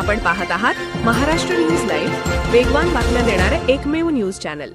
आपण पाहत आहात महाराष्ट्र न्यूज लाईव्ह वेगवान बातम्या देणारे एकमेव न्यूज चॅनल.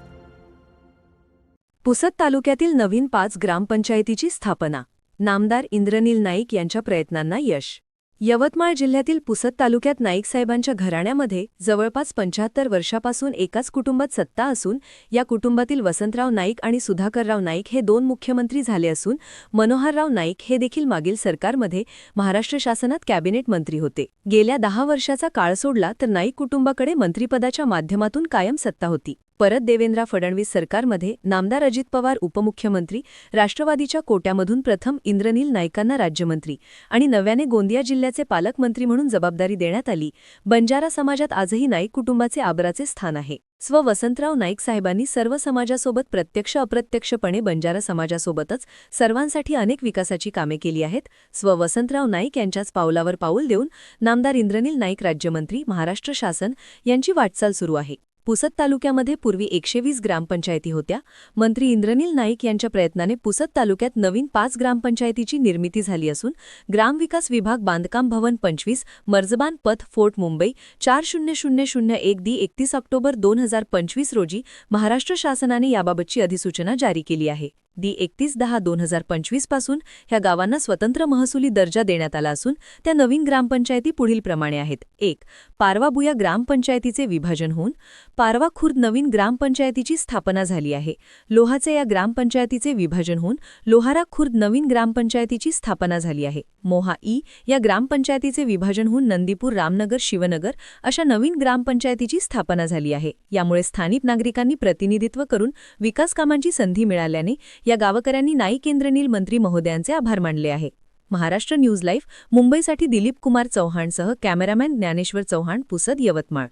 पुसद तालुक्यातील नवीन पाच ग्रामपंचायतीची स्थापना. नामदार इंद्रनील नाईक यांच्या प्रयत्नांना यश. यवतमाळ जिल्ह्यातील पुसद तालुक्यात नाईक साहेबांच्या घराण्यामध्ये जवळपास पंच्याहत्तर वर्षापासून एकाच कुटुंबात सत्ता असून या कुटुंबातील वसंतराव नाईक आणि सुधाकरराव नाईक हे दोन मुख्यमंत्री झाले असून मनोहरराव नाईक हे देखील मागील सरकारमध्ये महाराष्ट्र शासनात कॅबिनेट मंत्री होते. गेल्या दहा वर्षाचा काळ सोडला तर नाईक कुटुंबाकडे मंत्रिपदाच्या माध्यमातून कायम सत्ता होती. परत देवेंद्र फडणवीस सरकारमध्ये नामदार अजित पवार उपमुख्यमंत्री राष्ट्रवादीच्या कोट्यामधून प्रथम इंद्रनील नाईकांना राज्यमंत्री आणि नव्याने गोंदिया जिल्ह्याचे पालकमंत्री म्हणून जबाबदारी देण्यात आली. बंजारा समाजात आजही नाईक कुटुंबाचे आबराचे स्थान आहे. स्व वसंतराव नाईक साहेबांनी सर्व समाजासोबत प्रत्यक्ष अप्रत्यक्षपणे बंजारा समाजासोबतच सर्वांसाठी अनेक विकासाची कामे केली आहेत. स्व वसंतराव नाईक यांच्याच पावलावर पाऊल देऊन नामदार इंद्रनील नाईक राज्यमंत्री महाराष्ट्र शासन यांची वाटचाल सुरू आहे. पुसद तालुक्यामध्ये पूर्वी एकशे वीस ग्रामपंचायती होत्या. मंत्री इंद्रनील नाईक यांच्या प्रयत्नाने पुसद तालुक्यात नवीन पाच ग्रामपंचायतीची निर्मिती झाली असून ग्रामविकास विभाग बांधकाम भवन पंचवीस मर्जबान पथ फोर्ट मुंबई चार शून्य शून्य शून्य एक दी एकतीस ऑक्टोबर दोन हजार पंचवीस रोजी महाराष्ट्र शासनाने याबाबतची अधिसूचना जारी केली आहे. दी एकतीस दहा दोन हजार पंचवीसपासून ह्या गावांना स्वतंत्र महसुली दर्जा देण्यात आला असून त्या नवीन ग्रामपंचायती पुढील प्रमाणे आहेत. एक पारवाबुया ग्रामपंचायतीचे विभाजन होऊन पारवा खुर्द नवीन ग्रामपंचायतीची स्थापना झाली आहे. लोहाचे या ग्रामपंचायतीचे विभाजन होऊन लोहारा खुर्द नवीन ग्रामपंचायतीची स्थापना झाली आहे. मोहा ई या ग्रामपंचायतीचे विभाजन होऊन नंदीपूर रामनगर शिवनगर अशा नवीन ग्रामपंचायतीची स्थापना झाली आहे. यामुळे स्थानिक नागरिकांनी प्रतिनिधित्व करून विकास कामांची संधी मिळाल्याने या गावकऱ्यांनी नाईक केंद्रनील मंत्री महोदयांचे आभार मानले आहे महाराष्ट्र न्यूज लाईफ मुंबईसाठी दिलीप कुमार चौहानसह कॅमेरामॅन ज्ञानेश्वर चौहान पुसद यवतमाळ.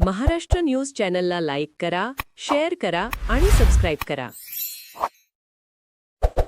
महाराष्ट्र न्यूज चॅनलला लाईक करा शेअर करा आणि सबस्क्राईब करा.